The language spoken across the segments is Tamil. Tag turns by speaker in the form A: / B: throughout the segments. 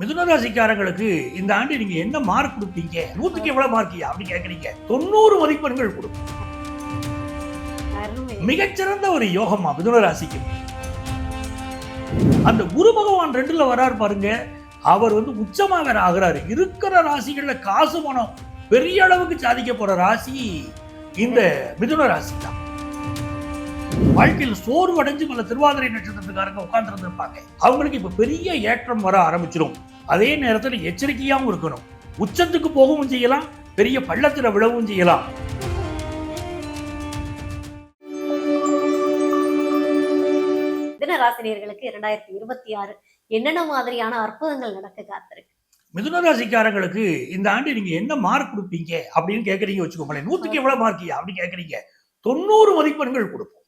A: மிதுன ராசிக்காரங்களுக்கு இந்த ஆண்டு நீங்க என்ன மார்க் கொடுப்பீங்க? நூத்துக்கு எவ்வளவு மார்க்கியா அப்படி கேக்குறீங்க. தொண்ணூறு மதிப்பெண்கள் கொடுக்கும். மிகச்சிறந்த ஒரு யோகமா மிதுன ராசிக்கு. அந்த குரு பகவான் ரெண்டுல வராரு பாருங்க. அவர் வந்து உச்சமா வேற ஆகுறாரு. இருக்கிற ராசிகள்ல காசு பணம் பெரிய அளவுக்கு சாதிக்க போற ராசி இந்த மிதுன ராசி தான் வாழ்க்கையில் சோர்வடைஞ்சு பல திருவாதிரை நட்சத்திரத்துக்காரங்க உட்கார்ந்து இருப்பாங்க அவங்களுக்கு இப்ப பெரிய ஏற்றம் வர ஆரம்பிச்சிடும் அதே நேரத்துல எச்சரிக்கையாவும் இருக்கணும். உச்சத்துக்கு போகவும் செய்யலாம் பெரிய பள்ளத்துல விழவும் செய்யலாம்.
B: தின ராசினியர்களுக்கு இரண்டாயிரத்தி இருபத்தி ஆறு என்னென்ன மாதிரியான அற்புதங்கள் நடக்க காத்திருக்கு?
A: மிதுன ராசிக்காரங்களுக்கு இந்த ஆண்டு நீங்க என்ன மார்க் கொடுப்பீங்க அப்படின்னு கேக்குறீங்க வச்சுக்கோங்களேன். நூத்துக்கு எவ்வளவு மார்க்கியா அப்படின்னு கேக்குறீங்க. தொண்ணூறு மதிப்பெண்கள் கொடுப்போம்.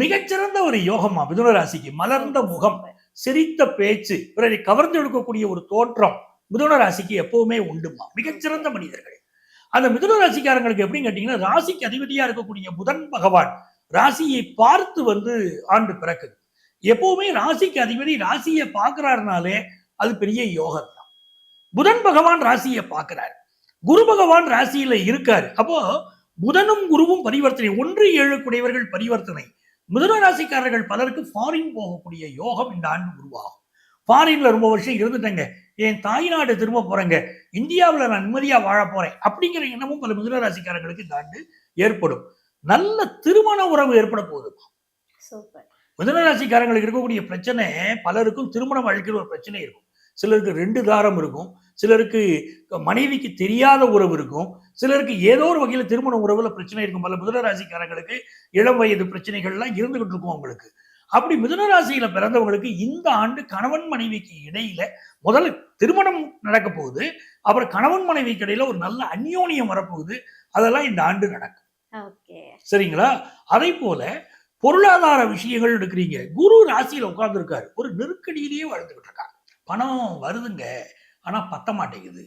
A: மிகச்சிறந்த ஒரு யோகமா மிதுன ராசிக்கு மலர்ந்த முகம் சிரித்த பேச்சு பிறரை கவர்ந்து எடுக்கக்கூடிய ஒரு தோற்றம் மிதுன ராசிக்கு எப்பவுமே உண்டுமா மிகச்சிறந்த மனிதர்கள். அந்த மிதுன ராசிக்காரங்களுக்கு எப்படின்னு கேட்டீங்கன்னா ராசிக்கு அதிபதியா இருக்கக்கூடிய புதன் பகவான் ராசியை பார்த்து வந்து ஆண்டு பிறக்குது. எப்பவுமே ராசிக்கு அதிபதி ராசியை பார்க்கிறாருனாலே அது பெரிய யோகம் தான் புதன் பகவான் ராசியை பார்க்கிறார். குரு பகவான் ராசியில இருக்காரு. அப்போ புதனும் குருவும் பரிவர்த்தனை ஒன்று ஏழு குடையவர்கள் பரிவர்த்தனை. மிதுன ராசிக்காரர்கள் பலருக்கு ஃபாரின் போகக்கூடிய யோகம் இந்த ஆண்டு உருவாகும். ஃபாரின்ல ரொம்ப வருஷம் இருந்துட்டேங்க. என் தாய்நாடு திரும்ப போறேங்க. இந்தியாவுல நான் நிம்மதியா வாழ போறேன். அப்படிங்கிற எண்ணமும் பல மிதுன ராசிக்காரர்களுக்கு இந்த ஆண்டு ஏற்படும். நல்ல திருமண உறவு ஏற்பட போகுது.
B: சூப்பர்.
A: மிதுன ராசிக்காரங்களுக்கு இருக்கக்கூடிய பிரச்சனை பலருக்கும் திருமணம் வாழ்க்கையில் ஒரு பிரச்சனை இருக்கும். சிலருக்கு ரெண்டு தாரம் இருக்கும். சிலருக்கு மனைவிக்கு தெரியாத உறவு இருக்கும். சிலருக்கு ஏதோ ஒரு வகையில் திருமண உறவுல பிரச்சனை இருக்கும். பல மிதுன ராசிக்காரங்களுக்கு இளம் வயது பிரச்சனைகள்லாம் இருந்துகிட்டு இருக்கும் அவங்களுக்கு. அப்படி மிதுன ராசியில பிறந்தவங்களுக்கு இந்த ஆண்டு கணவன் மனைவிக்கு இடையில முதல்ல திருமணம் நடக்க போகுது. அப்புறம் கணவன் மனைவிக்கு இடையில ஒரு நல்ல அந்யோன்யம் வரப்போகுது. அதெல்லாம் இந்த ஆண்டு நடக்கும். சரிங்களா? அதே போல பொருளாதார விஷயங்கள் எடுக்கிறீங்க. குரு ராசியில உட்கார்ந்துருக்காரு. ஒரு நெருக்கடியிலேயே வாழ்ந்துகிட்டு இருக்காங்க பணம் வருதுங்க. ஆனா பத்த மாட்டேங்குது.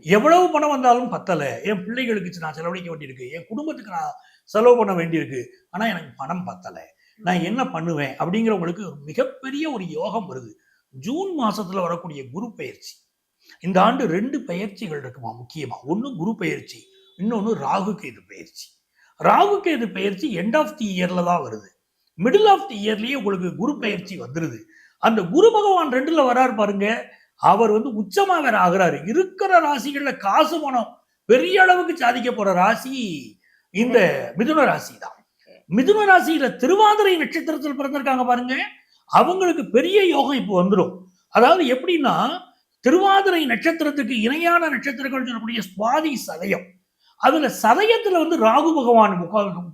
A: எவ்வளவு பணம் வந்தாலும் பத்தல. என் பிள்ளைகளுக்கு நான் செலவழிக்க வேண்டியிருக்கு. என் குடும்பத்துக்கு நான் செலவு பண்ண வேண்டியிருக்கு. ஆனா எனக்கு பணம் பத்தல. நான் என்ன பண்ணுவேன் அப்படிங்கிறவங்களுக்கு மிகப்பெரிய ஒரு யோகம் வருது. ஜூன் மாசத்துல வரக்கூடிய குரு பயிற்சி இந்த ஆண்டு ரெண்டு பயிற்சிகள் இருக்குமா முக்கியமா? ஒண்ணு குரு பயிற்சி இன்னொன்னு ராகு கேது பயிற்சி ராகு கேது பயிற்சி எண்ட் ஆஃப் தி இயர்ல தான் வருது. மிடில் ஆஃப் தி இயர்லயே உங்களுக்கு குரு பயிற்சி வந்துருது. அந்த குரு பகவான் ரெண்டுல வராரு பாருங்க. அவர் வந்து உச்சமா வேற ஆகுறாரு. இருக்கிற ராசிகள்ல காசு பணம் பெரிய அளவுக்கு சாதிக்க போற ராசி இந்த மிதுன ராசி தான் மிதுன ராசியில திருவாதிரை நட்சத்திரத்தில் பிறந்திருக்காங்க பாருங்க. அவங்களுக்கு பெரிய யோகம் இப்போ வந்துடும் அதாவது எப்படின்னா திருவாதிரை நட்சத்திரத்துக்கு இணையான நட்சத்திரங்கள் சொல்லக்கூடிய சுவாதி சதயம். அதுல சதயத்துல வந்து ராகு பகவான்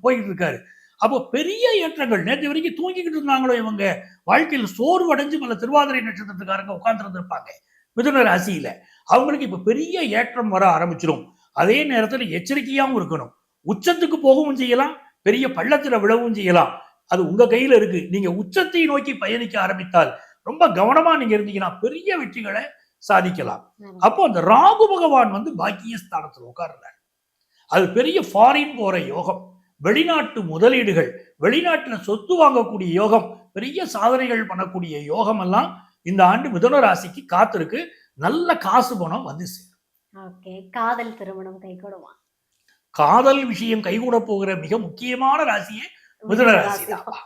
A: போயிட்டு இருக்காரு. அப்போ பெரிய ஏற்றங்கள். நேற்று வரைக்கும் தூங்கிக்கிட்டு இருந்தாங்களோ இவங்க. வாழ்க்கையில் சோர்வடைஞ்சு பல திருவாதிரை நட்சத்திரத்துக்காரங்க உட்கார்ந்து இருந்திருப்பாங்க மிதுன ராசியில. அவங்களுக்கு இப்ப பெரிய ஏற்றம் வர ஆரம்பிச்சிடும் அதே நேரத்துல எச்சரிக்கையாவும் இருக்கணும். உச்சத்துக்கு போகவும் செய்யலாம். பெரிய பள்ளத்துல விழவும் செய்யலாம். அது உங்க கையில இருக்கு. நீங்க உச்சத்தை நோக்கி பயணிக்க ஆரம்பித்தால் ரொம்ப கவனமா நீங்க இருந்தீங்கன்னா பெரிய வெற்றிகளை சாதிக்கலாம். அப்போ அந்த ராகு பகவான் வந்து பாக்கிய ஸ்தானத்துல உட்கார்றாரு. அது பெரிய ஃபாரின் போற யோகம். வெளிநாட்டு முதலீடுகள் வெளிநாட்டுல சொத்து வாங்கக்கூடிய யோகம் பெரிய சாதனைகள் பண்ணக்கூடிய யோகம் எல்லாம் இந்த ஆண்டு மிதுன ராசிக்கு காத்திருக்கு. நல்ல காசு பணம் வந்து சேரும்.
B: காதல் திருமணம் கை கொடுமா
A: காதல் விஷயம் கைகூட போகிற மிக முக்கியமான ராசியே மிதுன ராசி தான்.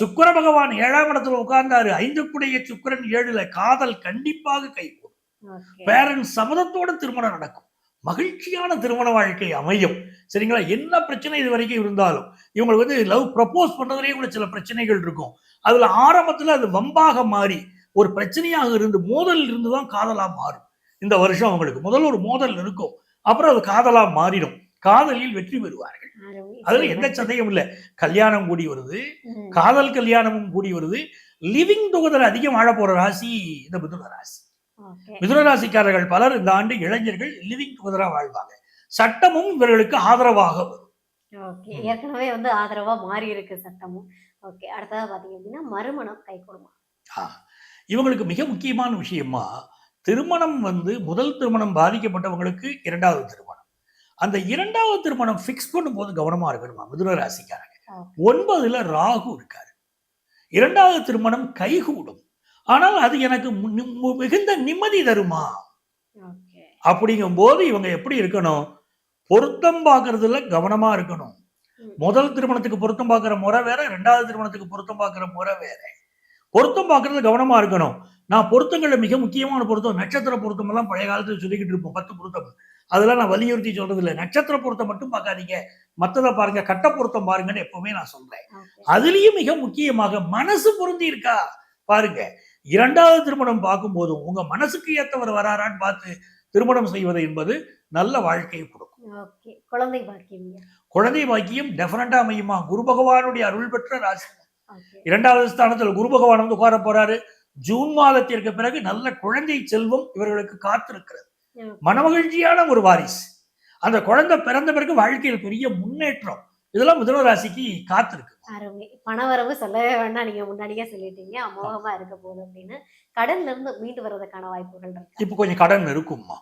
A: சுக்கிர பகவான் ஏழாம் இடத்துல உட்கார்ந்தாரு. ஐந்துக்குடைய சுக்கிரன் ஏழுல காதல் கண்டிப்பாக கைகூடும்.
B: ஓகே.
A: பேரண்ட்ஸ் சம்மதத்தோட திருமணம் நடக்கும். மகிழ்ச்சியான திருமண வாழ்க்கை அமையும். சரிங்களா? என்ன பிரச்சனை இது வரைக்கும் இருந்தாலும் இவங்களுக்கு வந்து லவ் ப்ரப்போஸ் பண்றதுலயே கூட சில பிரச்சனைகள் இருக்கும். அதுல ஆரம்பத்துல அது வம்பாக மாறி ஒரு பிரச்சனையாக இருந்து மோதல் இருந்து தான் காதலா மாறும். இந்த வருஷம் அவங்களுக்கு முதல்ல ஒரு மோதல் இருக்கும். அப்புறம் அது காதலா மாறிடும். காதலில் வெற்றி பெறுவார்கள். அதுல எந்த சந்தேகம் இல்லை. கல்யாணம் கூடி வருது. காதல் கல்யாணமும் கூடி வருது. லிவிங் டுகெதர் அதிகம் வாழ போற ராசி இந்த மிதுன ராசி.
B: ஓகே
A: மிதுன ராசிக்காரர்கள் பலர் இந்த ஆண்டு இளைஞர்கள் லிவிங் டுகெதரா வாழ்வாங்க. சட்டமும் இவர்களுக்கு ஆதரவாக வரும்.
B: ஓகே ஏற்கனவே வந்து ஆதரவா மாறி இருக்கு சட்டமும். ஓகே அடுத்ததா பாத்தீங்க அப்படின்னா மறுமணம் கை கொடுமா.
A: இவங்களுக்கு மிக முக்கியமான விஷயமா திருமணம் வந்து முதல் திருமணம் பாதிக்கப்பட்டவங்களுக்கு இரண்டாவது திருமணம். அந்த இரண்டாவது திருமணம் ஃபிக்ஸ் பண்ணும்போது கவனமா இருக்கணுமா மிதுன ராசிக்காரங்க ஒன்பதுல ராகு இருக்காரு. இரண்டாவது திருமணம் கைகூடும். ஆனால் அது எனக்கு மிகுந்த நிம்மதி தருமா?
B: ஓகே.
A: அப்படிங்கும்போது இவங்க எப்படி இருக்கணும்? பொருத்தம் பார்க்கறதுல கவனமா இருக்கணும். முதல் திருமணத்துக்கு பொருத்தம் பார்க்கிற முறை வேற ரெண்டாவது திருமணத்துக்கு பொருத்தம் பார்க்கிற முறை வேற. பொருத்தம் பார்க்கறது கவனமா இருக்கணும். நான் பொருத்தங்கள்ல மிக முக்கியமான பொருத்தம் நட்சத்திர பொருத்தம் எல்லாம் பழைய காலத்துல சொல்லிக்கிட்டு இருப்போம் பத்து பொருத்தம். அதெல்லாம் நான் வலியுறுத்தி சொல்றது இல்லை நட்சத்திர பொருத்தம் மட்டும் பார்க்காதீங்க. மத்ததை பாருங்க கட்ட பொருத்தம் பாருங்கன்னு எப்பவுமே நான் சொல்றேன். அதுலயும் மிக முக்கியமாக மனசு பொருந்தி இருக்கா பாருங்க. இரண்டாவது திருமணம் பார்க்கும்போதும் உங்க மனசுக்கு ஏத்தவர் வராரான்னு பார்த்து திருமணம் செய்வது என்பது நல்ல வாழ்க்கையை கொடுக்கும்.
B: குழந்தை பாக்கியம்
A: குழந்தை பாக்கியம் டெஃபனட்டா அமையுமா? குரு பகவானுடைய அருள் பெற்ற ராசி. இரண்டாவது ஸ்தானத்துல குரு பகவான் வந்து உட்கார போறாரு. ஜூன் மாதத்திற்கு பிறகு நல்ல குழந்தை செல்வம் இவர்களுக்கு காத்திருக்கிறது. மனமகிழ்ச்சியான ஒரு வாரிசு. அந்த குழந்தை பிறந்த பிறகு வாழ்க்கையில் பெரிய முன்னேற்றம். இதெல்லாம் மிதுன ராசிக்கு காத்திருக்கு.
B: அருமை. பணவரவு சொல்லவே வேண்டாம். நீங்க முன்னாடியே சொல்லிட்டீங்க. அமோகமா இருக்க போகுது அப்படின்னு. கடன்ல இருந்து மீண்டு வர்றதுக்கான வாய்ப்புகள் இருக்கு?
A: இப்ப கொஞ்சம் கடன் இருக்கும்மா.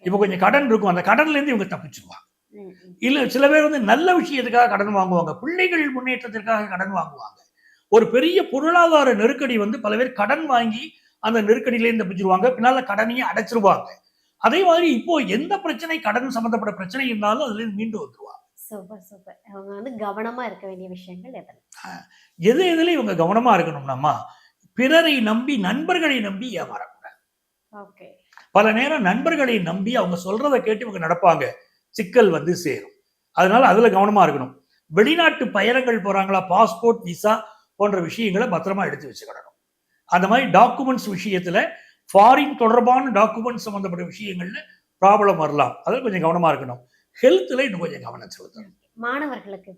A: இப்ப கொஞ்சம் கடன் இருக்கும். அந்த கடன்ல இருந்து இவங்க தப்பிச்சிருவாங்க. இல்ல சில பேர் வந்து நல்ல விஷயத்துக்காக கடன் வாங்குவாங்க. பிள்ளைகள் முன்னேற்றத்திற்காக கடன் வாங்குவாங்க. ஒரு பெரிய பொருளாதார நெருக்கடி வந்து பல பேர் கடன் வாங்கி அந்த நெருக்கடியிலேருந்து தப்பிச்சிருவாங்க. பின்னால கடனையும் அடைச்சிருவாங்க. அதே மாதிரி இப்போ எந்த பிரச்சனை கடன் சம்பந்தப்பட்ட பிரச்சனை இருந்தாலும் அதுல இருந்து மீண்டு வந்துருவாங்க.
B: சூப்பர் சூப்பர் அவங்க வந்து கவனமா இருக்க வேண்டிய விஷயங்கள் எதனா
A: எது எதுல இவங்க கவனமா இருக்கணும்னாமா பிறரை நம்பி நண்பர்களை நம்பி ஏமாறக்கூடாது.
B: ஓகே
A: பல நேரம் நண்பர்களை நம்பி அவங்க சொல்றதை கேட்டு இவங்க நடப்பாங்க. சிக்கல் வந்து சேரும். அதனால அதுல கவனமா இருக்கணும். வெளிநாட்டு பயணங்கள் போறாங்களா? பாஸ்போர்ட் விசா போன்ற விஷயங்களை பத்திரமா எடுத்து வச்சுக்கிடணும். அந்த மாதிரி டாக்குமெண்ட்ஸ் விஷயத்துல ஃபாரின் தொடர்பான டாக்குமெண்ட்ஸ் சம்பந்தப்பட்ட விஷயங்கள்ல ப்ராப்ளம் வரலாம். அதில் கொஞ்சம் கவனமா இருக்கணும். ஹெல்த்ல இன்னும் கொஞ்சம் கவனம் செலுத்தணும்.
B: மாணவர்களுக்கு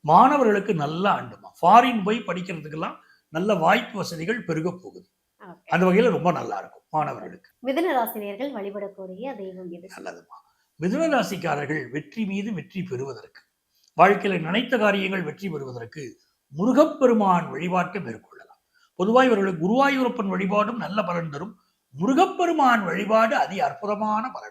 A: மாணவர்களுக்கு நல்ல ஆண்டுமா ஃபாரின் போய் படிக்கிறதுக்கெல்லாம் நல்ல வாய்ப்பு வசதிகள் பெருக போகுது. அந்த வகையில ரொம்ப நல்லா இருக்கும் மாணவர்களுக்கு.
B: மிதுன ராசினியர்கள் வழிபடக்கூடிய தெய்வம் எது?
A: நல்லதுமா. மிதுன ராசிக்காரர்கள் வெற்றி மீது வெற்றி பெறுவதற்கு வாழ்க்கையில நினைத்த காரியங்கள் வெற்றி பெறுவதற்கு முருகப்பெருமான் வழிபாட்டை மேற்கொள்ளலாம். பொதுவாக இவர்களுக்கு குருவாயூரப்பன் வழிபாடும் நல்ல பலன் தரும். முருகப்பெருமான் வழிபாடு அதி அற்புதமான பலன்.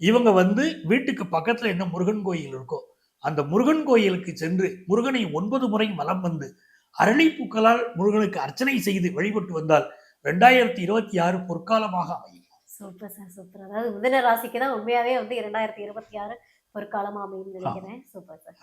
A: இவங்க வந்து வீட்டுக்கு பக்கத்துல என்ன முருகன் கோயில் இருக்கோ அந்த முருகன் கோயிலுக்கு சென்று முருகனை ஒன்பது முறை வலம் வந்து அரளிப்பூக்களால் முருகனுக்கு அர்ச்சனை செய்து வழிபட்டு வந்தால் ரெண்டாயிரத்தி இருபத்தி ஆறு பொற்காலமாக அமையும்.
B: சூப்பர் சார் சூப்பர் அதாவது மிதுன ராசிக்கு தான் உண்மையாவே வந்து இரண்டாயிரத்தி இருபத்தி ஆறு பொற்காலமா அமையும் நினைக்கிறேன். Super sir